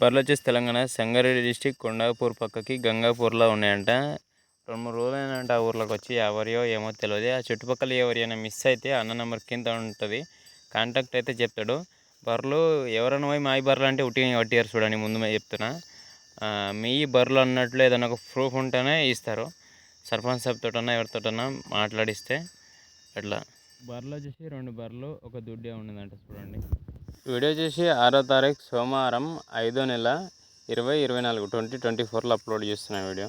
బర్రెలు వచ్చేసి తెలంగాణ సంగారెడ్డి డిస్టిక్ కొండాపూర్ పక్కకి గంగాపూర్లో ఉన్నాయంట. రెండు మూడు రోజులు అయినంట ఆ ఊర్లోకి వచ్చి ఎవరియో ఏమో తెలియదు ఆ చుట్టుపక్కల ఎవరైనా మిస్ అయితే అన్న నెంబర్ కింద ఉంటుంది. కాంటాక్ట్ అయితే చెప్తాడు. బర్రెలు ఎవరైనా పోయి మాయి బర్రెలు అంటే ఉట్టి పట్టియారు చూడండి ముందు చెప్తున్నా. మీ బర్రెలు అన్నట్లు ఏదైనా ఒక ప్రూఫ్ ఉంటేనే ఇస్తారు. సర్పంచ్ సాబ్తోటన్నా ఎవరితోటన్నా మాట్లాడిస్తే అట్లా బర్రెలు వచ్చేసి రెండు బర్రెలు ఒక దుడ్డే ఉండదంట చూడండి. వీడియో చేసి ఆరో తారీఖు సోమవారం ఐదో నెల ఇరవై ఇరవై నాలుగు ట్వంటీ ట్వంటీ ఫోర్లో అప్లోడ్ చేస్తున్న వీడియో.